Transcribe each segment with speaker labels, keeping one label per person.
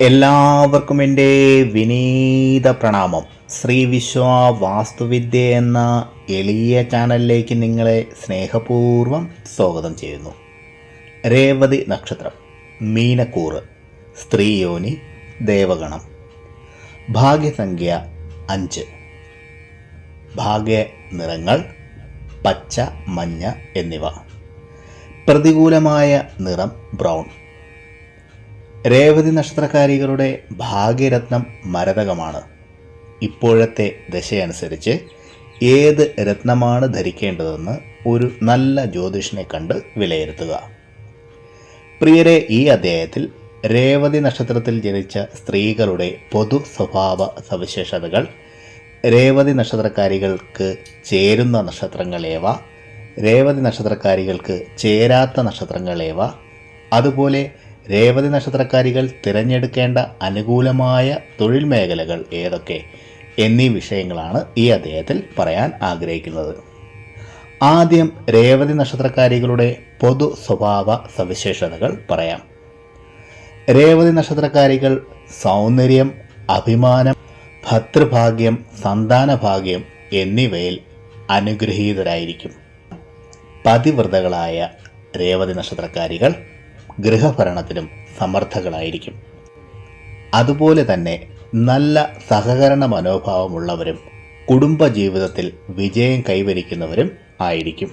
Speaker 1: എല്ലാവർക്കും എന്റെ വിനീത പ്രണാമം. ശ്രീ വിശ്വ വാസ്തുവിദ്യ എന്ന എളിയ ചാനലിലേക്ക് നിങ്ങളെ സ്നേഹപൂർവം സ്വാഗതം ചെയ്യുന്നു. രേവതി നക്ഷത്രം മീനക്കൂറ് സ്ത്രീയോനി ദേവഗണം. ഭാഗ്യസംഖ്യ അഞ്ച്. ഭാഗ്യ നിറങ്ങൾ പച്ച മഞ്ഞ എന്നിവ. പ്രതികൂലമായ നിറം ബ്രൗൺ. രേവതി നക്ഷത്രകാരികളുടെ ഭാഗ്യരത്നം മരതകമാണ്. ഇപ്പോഴത്തെ ദശയനുസരിച്ച് ഏത് രത്നമാണ് ധരിക്കേണ്ടതെന്ന് ഒരു നല്ല ജ്യോതിഷനെ കണ്ട് വിലയിരുത്തുക. പ്രിയരെ ഈ അധ്യായത്തിൽ രേവതി നക്ഷത്രത്തിൽ ജനിച്ച സ്ത്രീകളുടെ പൊതു സ്വഭാവ സവിശേഷതകൾ രേവതി നക്ഷത്രക്കാരികൾക്ക് ചേരുന്ന നക്ഷത്രങ്ങളേവ രേവതി നക്ഷത്രക്കാരികൾക്ക് ചേരാത്ത നക്ഷത്രങ്ങളേവ അതുപോലെ രേവതി നക്ഷത്രക്കാരികൾ തിരഞ്ഞെടുക്കേണ്ട അനുകൂലമായ തൊഴിൽ മേഖലകൾ ഏതൊക്കെ എന്നീ വിഷയങ്ങളാണ് ഈ അദ്ദേഹത്തിൽ പറയാൻ ആഗ്രഹിക്കുന്നത്. ആദ്യം രേവതി നക്ഷത്രക്കാരികളുടെ പൊതു സ്വഭാവ സവിശേഷതകൾ പറയാം. രേവതി നക്ഷത്രക്കാരികൾ സൗന്ദര്യം അഭിമാനം ഭർത്തൃഭാഗ്യം സന്താനഭാഗ്യം എന്നിവയിൽ അനുഗ്രഹീതരായിരിക്കും. പതിവ്രതകളായ രേവതി നക്ഷത്രക്കാരികൾ ഗൃഹഭരണത്തിലും സമർത്ഥകളായിരിക്കും. അതുപോലെ തന്നെ നല്ല സഹകരണ മനോഭാവമുള്ളവരും കുടുംബജീവിതത്തിൽ വിജയം കൈവരിക്കുന്നവരും ആയിരിക്കും.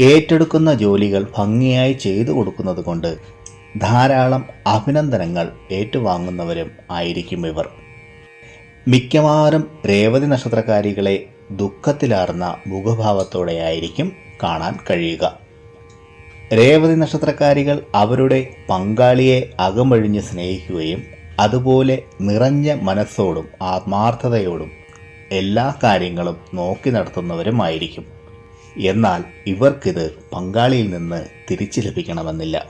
Speaker 1: ഏറ്റെടുക്കുന്ന ജോലികൾ ഭംഗിയായി ചെയ്തു കൊടുക്കുന്നത് കൊണ്ട് ധാരാളം അഭിനന്ദനങ്ങൾ ഏറ്റുവാങ്ങുന്നവരും ആയിരിക്കും ഇവർ. മിക്കവാറും രേവതി നക്ഷത്രക്കാരികളെ ദുഃഖത്തിലാർന്ന മുഖഭാവത്തോടെയായിരിക്കും കാണാൻ കഴിയുക. രേവതി നക്ഷത്രക്കാരികൾ അവരുടെ പങ്കാളിയെ അകമഴിഞ്ഞ് സ്നേഹിക്കുകയും അതുപോലെ നിറഞ്ഞ മനസ്സോടും ആത്മാർത്ഥതയോടും എല്ലാ കാര്യങ്ങളും നോക്കി നടത്തുന്നവരുമായിരിക്കും. എന്നാൽ ഇവർക്കിത് പങ്കാളിയിൽ നിന്ന് തിരിച്ചു ലഭിക്കണമെന്നില്ല.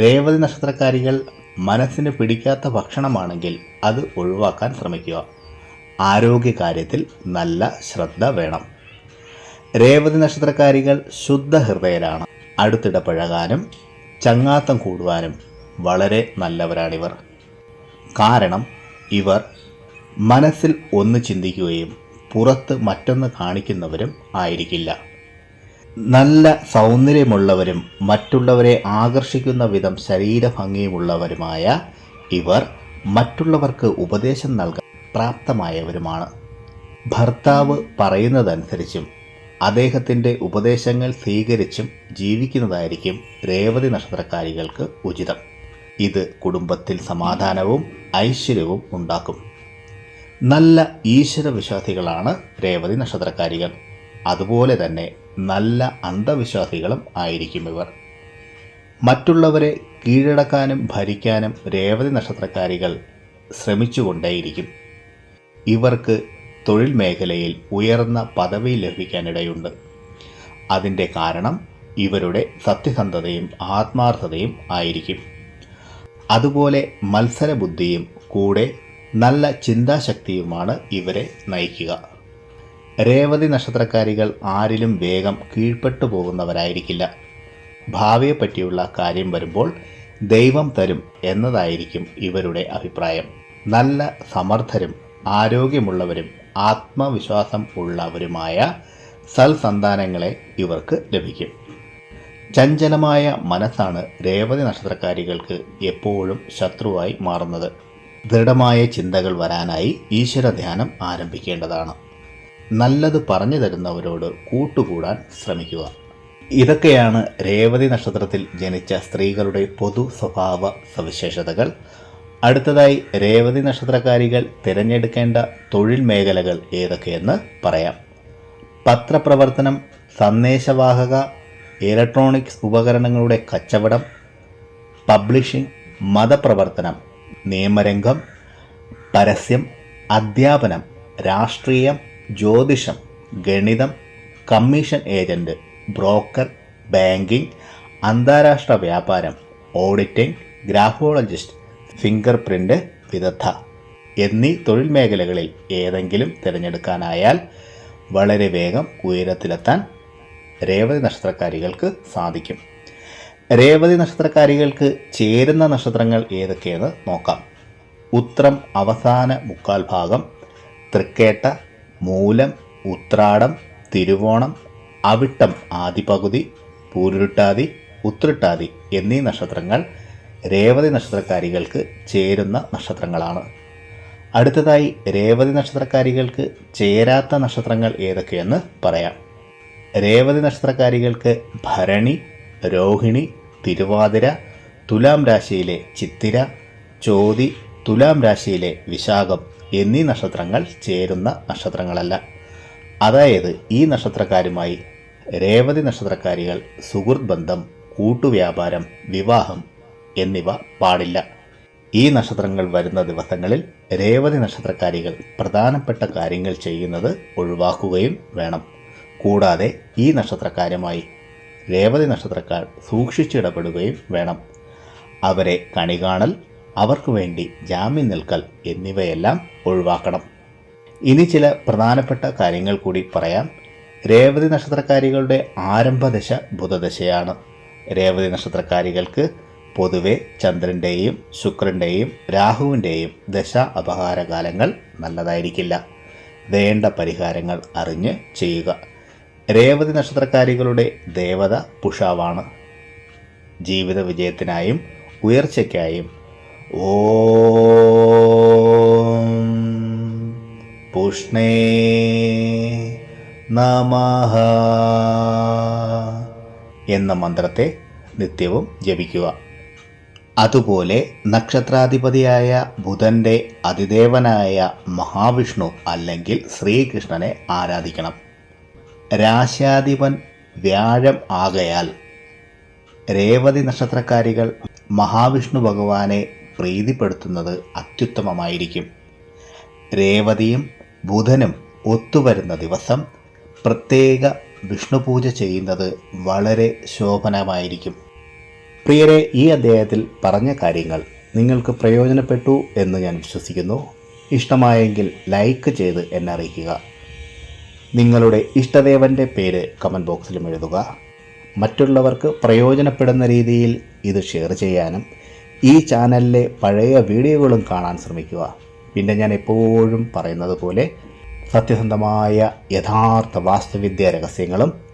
Speaker 1: രേവതി നക്ഷത്രക്കാരികൾ മനസ്സിന് പിടിക്കാത്ത ഭക്ഷണമാണെങ്കിൽ അത് ഒഴിവാക്കാൻ ശ്രമിക്കുക. ആരോഗ്യകാര്യത്തിൽ നല്ല ശ്രദ്ധ വേണം. രേവതി നക്ഷത്രക്കാരികൾ ശുദ്ധ ഹൃദയരാണ് അടുത്തിടപഴകാനും ചങ്ങാത്തം കൂടുവാനും വളരെ നല്ലവരാണിവർ. കാരണം ഇവർ മനസ്സിൽ ഒന്ന് ചിന്തിക്കുകയും പുറത്ത് മറ്റൊന്ന് കാണിക്കുന്നവരും ആയിരിക്കില്ല. നല്ല സൗന്ദര്യമുള്ളവരും മറ്റുള്ളവരെ ആകർഷിക്കുന്ന വിധം ശരീരഭംഗിയുമുള്ളവരുമായ ഇവർ മറ്റുള്ളവർക്ക് ഉപദേശം നൽകാൻ പ്രാപ്തമായവരുമാണ്. ഭർത്താവ് പറയുന്നതനുസരിച്ചും അദ്ദേഹത്തിന്റെ ഉപദേശങ്ങൾ സ്വീകരിച്ചും ജീവിക്കുന്നതായിരിക്കും രേവതി നക്ഷത്രക്കാരികൾക്ക് ഉചിതം. ഇത് കുടുംബത്തിൽ സമാധാനവും ഐശ്വര്യവും ഉണ്ടാക്കും. നല്ല ഈശ്വരവിശ്വാസികളാണ് രേവതി നക്ഷത്രക്കാരികൾ. അതുപോലെ തന്നെ നല്ല അന്ധവിശ്വാസികളും ആയിരിക്കും ഇവർ. മറ്റുള്ളവരെ കീഴടക്കാനും ഭരിക്കാനും രേവതി നക്ഷത്രക്കാരികൾ ശ്രമിച്ചുകൊണ്ടേയിരിക്കും. ഇവർക്ക് തൊഴിൽ മേഖലയിൽ ഉയർന്ന പദവി ലഭിക്കാനിടയുണ്ട്. അതിന്റെ കാരണം ഇവരുടെ സത്യസന്ധതയും ആത്മാർത്ഥതയും ആയിരിക്കും. അതുപോലെ മത്സരബുദ്ധിയും കൂടെ നല്ല ചിന്താശക്തിയുമാണ് ഇവരെ നയിക്കുക. രേവതി നക്ഷത്രക്കാരികൾ ആരിലും വേഗം കീഴ്പ്പെട്ടു പോകുന്നവരായിരിക്കില്ല. ഭാവിയെപ്പറ്റിയുള്ള കാര്യം വരുമ്പോൾ ദൈവം തരും എന്നതായിരിക്കും ഇവരുടെ അഭിപ്രായം. നല്ല സമർത്ഥരും ആരോഗ്യമുള്ളവരും ആത്മവിശ്വാസം ഉള്ളവരുമായ സൽസന്താനങ്ങളെ ഇവർക്ക് ലഭിക്കും. ചഞ്ചലമായ മനസ്സാണ് രേവതി നക്ഷത്രക്കാരികൾക്ക് എപ്പോഴും ശത്രുവായി മാറുന്നത്. ദൃഢമായ ചിന്തകൾ വരാനായി ഈശ്വര ധ്യാനം ആരംഭിക്കേണ്ടതാണ്. നല്ലത് പറഞ്ഞു തരുന്നവരോട് കൂട്ടുകൂടാൻ ശ്രമിക്കുക. ഇതൊക്കെയാണ് രേവതി നക്ഷത്രത്തിൽ ജനിച്ച സ്ത്രീകളുടെ പൊതു സ്വഭാവ സവിശേഷതകൾ. അടുത്തതായി രേവതി നക്ഷത്രകാരികൾ തിരഞ്ഞെടുക്കേണ്ട തൊഴിൽ മേഖലകൾ ഏതൊക്കെയെന്ന് പറയാം. പത്രപ്രവർത്തനം സന്ദേശവാഹക ഇലക്ട്രോണിക്സ് ഉപകരണങ്ങളുടെ കച്ചവടം പബ്ലിഷിംഗ് മതപ്രവർത്തനം നിയമരംഗം പരസ്യം അധ്യാപനം രാഷ്ട്രീയം ജ്യോതിഷം ഗണിതം കമ്മീഷൻ ഏജന്റ് ബ്രോക്കർ ബാങ്കിംഗ് അന്താരാഷ്ട്ര വ്യാപാരം ഓഡിറ്റിംഗ് ഗ്രാഫോളജിസ്റ്റ് ഫിംഗർ പ്രിന്റ് വിദഗ്ധ എന്നീ തൊഴിൽ മേഖലകളിൽ ഏതെങ്കിലും തിരഞ്ഞെടുക്കാനായാൽ വളരെ വേഗം ഉയരത്തിലെത്താൻ രേവതി നക്ഷത്രക്കാരികൾക്ക് സാധിക്കും. രേവതി നക്ഷത്രക്കാരികൾക്ക് ചേരുന്ന നക്ഷത്രങ്ങൾ ഏതൊക്കെയെന്ന് നോക്കാം. ഉത്രം അവസാന മുക്കാൽ ഭാഗം തൃക്കേട്ട മൂലം ഉത്രാടം തിരുവോണം അവിട്ടം ആദിപകുതി പൂരുട്ടാതി ഉത്രട്ടാതി എന്നീ നക്ഷത്രങ്ങൾ രേവതി നക്ഷത്രക്കാരികൾക്ക് ചേരുന്ന നക്ഷത്രങ്ങളാണ്. അടുത്തതായി രേവതി നക്ഷത്രക്കാരികൾക്ക് ചേരാത്ത നക്ഷത്രങ്ങൾ ഏതൊക്കെയെന്ന് പറയാം. രേവതി നക്ഷത്രക്കാരികൾക്ക് ഭരണി രോഹിണി തിരുവാതിര തുലാം രാശിയിലെ ചിത്തിര ചോതി തുലാം രാശിയിലെ വിശാഖം എന്നീ നക്ഷത്രങ്ങൾ ചേരുന്ന നക്ഷത്രങ്ങളല്ല. അതായത് ഈ നക്ഷത്രക്കാരുമായി രേവതി നക്ഷത്രക്കാരികൾ സുഹൃത് ബന്ധം കൂട്ടുവ്യാപാരം വിവാഹം എന്നിവ പാടില്ല. ഈ നക്ഷത്രങ്ങൾ വരുന്ന ദിവസങ്ങളിൽ രേവതി നക്ഷത്രക്കാരികൾ പ്രധാനപ്പെട്ട കാര്യങ്ങൾ ചെയ്യുന്നത് ഒഴിവാക്കുകയും വേണം. കൂടാതെ ഈ നക്ഷത്രക്കാരുമായി രേവതി നക്ഷത്രക്കാർ സൂക്ഷിച്ചിടപെടുകയും വേണം. അവരെ കണി കാണൽ അവർക്ക് വേണ്ടി ജാമ്യം നിൽക്കൽ എന്നിവയെല്ലാം ഒഴിവാക്കണം. ഇനി ചില പ്രധാനപ്പെട്ട കാര്യങ്ങൾ കൂടി പറയാം. രേവതി നക്ഷത്രക്കാരികളുടെ ആരംഭദശ ബുധദശയാണ്. രേവതി നക്ഷത്രക്കാരികൾക്ക് പൊതുവെ ചന്ദ്രന്റെയും ശുക്രന്റെയും രാഹുവിന്റെയും ദശ അപഹാരകാലങ്ങൾ നല്ലതായിരിക്കില്ല. വേണ്ട പരിഹാരങ്ങൾ അറിഞ്ഞ് ചെയ്യുക. രേവതി നക്ഷത്രക്കാരികളുടെ ദേവത പുഷാവാണ്. ജീവിത വിജയത്തിനായും ഉയർച്ചയ്ക്കായും ഓം പുഷ്ണേ നമഃ എന്ന മന്ത്രത്തെ നിത്യവും ജപിക്കുക. അതുപോലെ നക്ഷത്രാധിപതിയായ ബുധന്റെ അതിദേവനായ മഹാവിഷ്ണു അല്ലെങ്കിൽ ശ്രീകൃഷ്ണനെ ആരാധിക്കണം. രാശാധിപൻ വ്യാഴം ആകയാൽ രേവതി നക്ഷത്രക്കാരികൾ മഹാവിഷ്ണു ഭഗവാനെ പ്രീതിപ്പെടുത്തുന്നത് അത്യുത്തമമായിരിക്കും. രേവതിയും ബുധനും ഒത്തുവരുന്ന ദിവസം പ്രത്യേക വിഷ്ണു പൂജ ചെയ്യുന്നത് വളരെ ശോഭനമായിരിക്കും. പ്രിയരെ ഈ അധ്യായത്തിൽ പറഞ്ഞ കാര്യങ്ങൾ നിങ്ങൾക്ക് പ്രയോജനപ്പെട്ടു എന്ന് ഞാൻ വിശ്വസിക്കുന്നു. ഇഷ്ടമായെങ്കിൽ ലൈക്ക് ചെയ്ത് എന്നെ അറിയിക്കുക. നിങ്ങളുടെ ഇഷ്ടദേവന്റെ പേര് കമന്റ് ബോക്സിലും എഴുതുക. മറ്റുള്ളവർക്ക് പ്രയോജനപ്പെടുന്ന രീതിയിൽ ഇത് ഷെയർ ചെയ്യാനും ഈ ചാനലിലെ പഴയ വീഡിയോകളും കാണാൻ ശ്രമിക്കുക. പിന്നെ ഞാൻ എപ്പോഴും പറയുന്നത് പോലെ സത്യസന്ധമായ യഥാർത്ഥ വാസ്തുവിദ്യ രഹസ്യങ്ങളും